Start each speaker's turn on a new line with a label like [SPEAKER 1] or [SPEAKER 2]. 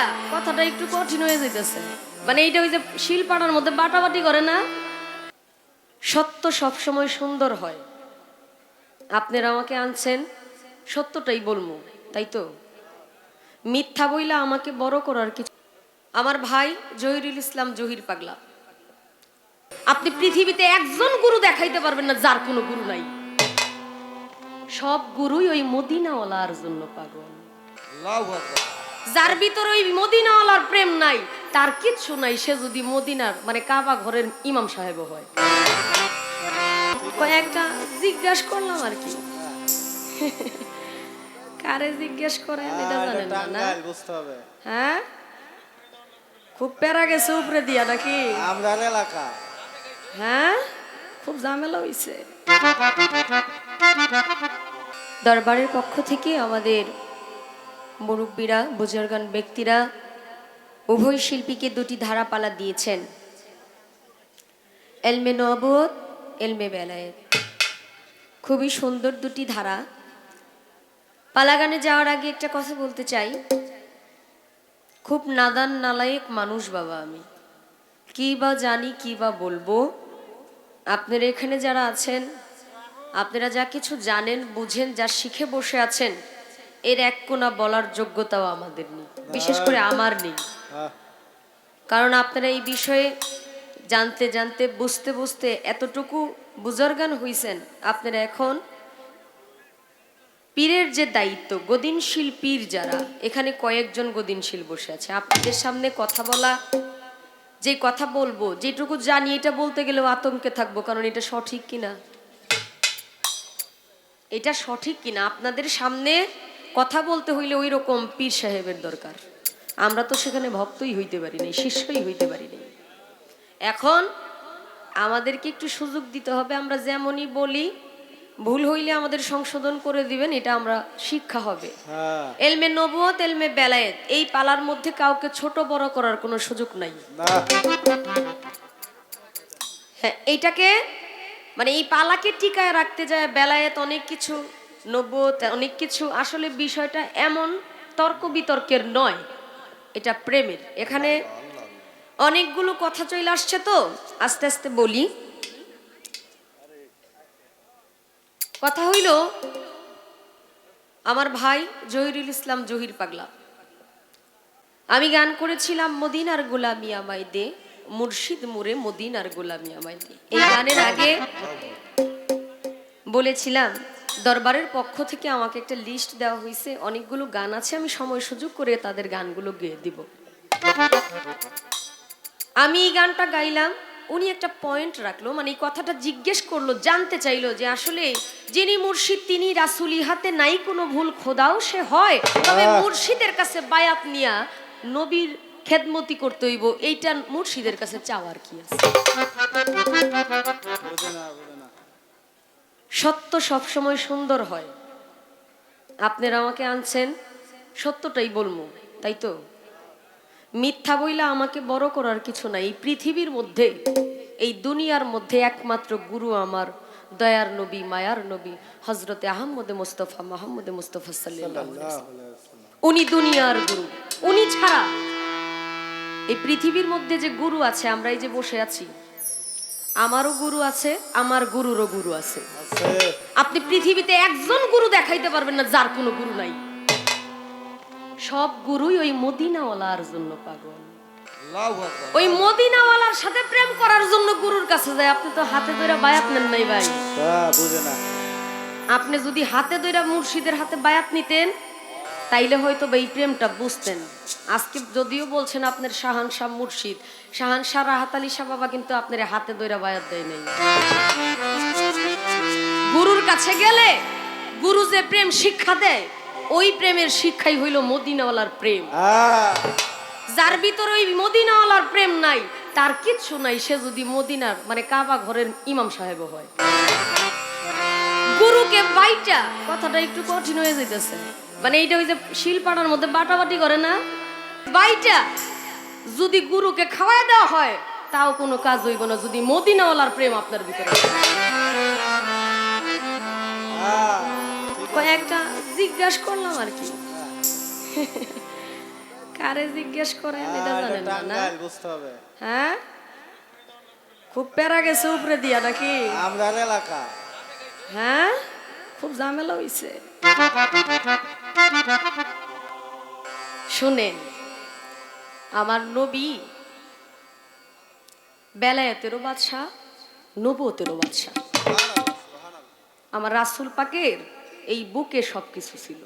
[SPEAKER 1] বাইটা কথাটা একটু কঠিন হয়ে যাইতেছে। মানে এইটা ওই যে শিলপাড়ার মধ্যে বাটাবাটি করে না? সত্য সবসময় সুন্দর হয়। আপনারা আমাকে আনছেন, সত্যটাই বলব, তাই তো? মিথ্যা বইলা আমাকে বড় করার কিছু আমার ভাই জহিরুল ইসলাম জহির পাগলা। আপনি পৃথিবীতে একজন গুরু দেখাইতে পারবেন না, যার কোনো গুরু নাই। সব গুরুই ওই মদিনাওয়ালার জন্য পাগল। যার ভিতরে ওই মদিনাওয়ালার প্রেম নাই তার কিচ্ছু নাই সে যদি মদিনার মানে কাবা ঘরের ইমাম সাহেব হয়। কয়েকটা জিজ্ঞাসা করলাম আর কি। কারে জিজ্ঞেস করেন এটা
[SPEAKER 2] হ্যাঁ,
[SPEAKER 1] জানেন না
[SPEAKER 2] বুঝতে হবে।
[SPEAKER 1] হ্যাঁ? খুব প্যারা গেছে উপরে দিয়া নাকি?
[SPEAKER 2] আমরার এলাকা।
[SPEAKER 1] হ্যাঁ? খুব ঝামেলা হইছে। দরবারের পক্ষ থেকে আমাদের মুরব্বীরা, বুজুর্গান ব্যক্তিরা উভয় শিল্পীকে দুটি ধারাপালা দিয়েছেন। এলমে নবত এলমে বেলায়েত। খুবই সুন্দর দুটি ধারা। পালাগানে যাওয়ার আগে একটা কথা বলতে চাই। খুব নাদান নালায়েক মানুষ বাবা আমি। কি বা জানি, কি বা বলব। আপনারা এখানে যারা আছেন, আপনারা যা কিছু জানেন, বুঝেন, যা শিখে বসে আছেন এর এক কোনা বলার যোগ্যতাও আমাদের নেই, বিশেষ করে আমার নেই। কারণ আপনারা এই বিষয়ে জানতে জানতে, বুঝতে বুঝতে এতটুকু বুজর্গান হইছেন, আপনারা এখন পীরের যে দায়িত্ব, গদিনশীল পীর যারা, এখানে কয়েকজন গদিনশীল বসে আছে। আপনাদের সামনে কথা বলা, যে কথা বলব, যেটুকু জানি, এটা বলতে গেলেও আতঙ্কে থাকব, কারণ এটা সঠিক কিনা? এটা সঠিক কিনা? আপনাদের সামনে কথা বলতে হইলে ওই রকম পীর সাহেবের দরকার। আমরা তো সেখানে ভক্তই হইতে পারি নাই শিষ্যই হইতে পারি নাই। এখন আমাদেরকে একটু সুযোগ দিতে হবে আমরা যেমনই বলি ভুল হইলে আমাদের সংশোধন করে দিবেন এটা আমরা শিক্ষা হবে।
[SPEAKER 2] হ্যাঁ।
[SPEAKER 1] এলমে নবুয়ত এলমে বেলায়েত এই পালার মধ্যে কাউকে ছোট বড় করার কোনো সুযোগ নাই। হ্যাঁ এইটাকে মানে এই পালাকে টিকায় রাখতে যায় বেলায়েত অনেক কিছু নব্বত অনেক কিছু। আসলে বিষয়টা এমন তর্ক বিতর্কের নয়, এটা প্রেমের। এখানে অনেকগুলো কথা চলে আসছে তো, আস্তে আস্তে বলি। কথা হইল, আমার ভাই জহিরুল ইসলাম জহির পাগলা। আমি গান করেছিলাম মদিনার গোলামি আমায় দে, মুর্শিদ মুরে মদিনার গোলামি আমায় দে। এই গানের আগে বলেছিলাম দরবারের পক্ষ থেকে আমাকে একটা লিস্ট দেওয়া হয়েছে অনেকগুলো গান আছে আমি সময় সুযোগ করে তাদের গানগুলো গেয়ে দিব। আমি এই গানটা গাইলাম উনি একটা পয়েন্ট রাখল মানে এই কথাটা জিজ্ঞেস করল জানতে চাইলো যে আসলে যিনি মুর্শিদ তিনি রাসুল হাতে নাই কোনো ভুল খোদাও সে হয়। তবে মুর্শিদের কাছে বায়াত নিয়া নবীর খেদমতি করতে হইব এইটা মুর্শিদের কাছে চাওয়ার কি আছে? সত্য সবসময় সুন্দর হয়। আপনারা আমাকে আনছেন, সত্যটাই বলব, তাই তো? মিথ্যা বইলা আমাকে বড় করার কিছু নাই। এই পৃথিবীর মধ্যে, এই দুনিয়ার মধ্যে একমাত্র গুরু আমার, দয়ার নবী, মায়ার নবী হজরতে আহম্মদে মুস্তফা মাহমুদে মুস্তফা
[SPEAKER 2] আকবার।
[SPEAKER 1] উনি দুনিয়ার গুরু। উনি ছাড়া এই পৃথিবীর মধ্যে যে গুরু আছে, আমরা এই যে বসে আছি আমারও গুরু আছে আমার গুরুরও গুরু আছে। আপনি পৃথিবীতে একজন গুরু দেখাইতে পারবেন না যার কোনো গুরু নাই। সব গুরুই ওই মদিনাওয়ালার জন্য পাগল। ওই মদিনাওয়ালার সাথে প্রেম করার জন্য গুরুর কাছে যায় আপনি তো হাতে ধরে বায়াত নেন নাই ভাই।
[SPEAKER 2] হ্যাঁ বুঝে না।
[SPEAKER 1] আপনি যদি হাতে ধরে মুর্শিদের হাতে বায়াত নিতেন তাইলে হয়তো এই প্রেমটা বুঝতেন। আজকে যদিও বলছেন আপনার শাহান শাহ মুর্শিদ শাহান শাহ রাহাত আলী শাহ বাবা কিন্তু আপনার হাতে ধরে বায়াত দেয় নাই। গুরুর কাছে গেলে গুরু যে প্রেম শিক্ষা দেয় ওই প্রেমের শিক্ষাই হইল মদিনাওয়ালার প্রেম। যার ভিতরে ওই মদিনাওয়ালার প্রেম নাই তার কিচ্ছু নাই সে যদি মদিনার মানে কাবা ঘরের ইমাম সাহেব হয়। গুরুকে বাইটা কথাটা একটু কঠিন হয়ে যাইতেছে। মানে এইটা ওই যে শিলপাড়ার মধ্যে বাটাবাটি করে না? বাইটা যদি গুরুকে খাওয়াই দেওয়া হয় তাও কোনো কাজ হইব না যদি মদিনাওয়ালার প্রেম আপনার ভিতরে
[SPEAKER 2] হ্যাঁ
[SPEAKER 1] কয়েকটা জিজ্ঞাসা করলাম আর কি। কারে জিজ্ঞেস করেন এটা জানেন না না।
[SPEAKER 2] বুঝতে হবে।
[SPEAKER 1] হ্যাঁ? খুব প্যারা গেছে উপরে দিয়া নাকি?
[SPEAKER 2] আমরার এলাকা।
[SPEAKER 1] হ্যাঁ? খুব ঝামেলা হইছে। শুনেন, আমার নবী বেলায়েতেরও বাদশাহ নবতেরও বাদশাহ। আমার রাসুল পাকের এই বুকে সব কিছু ছিল।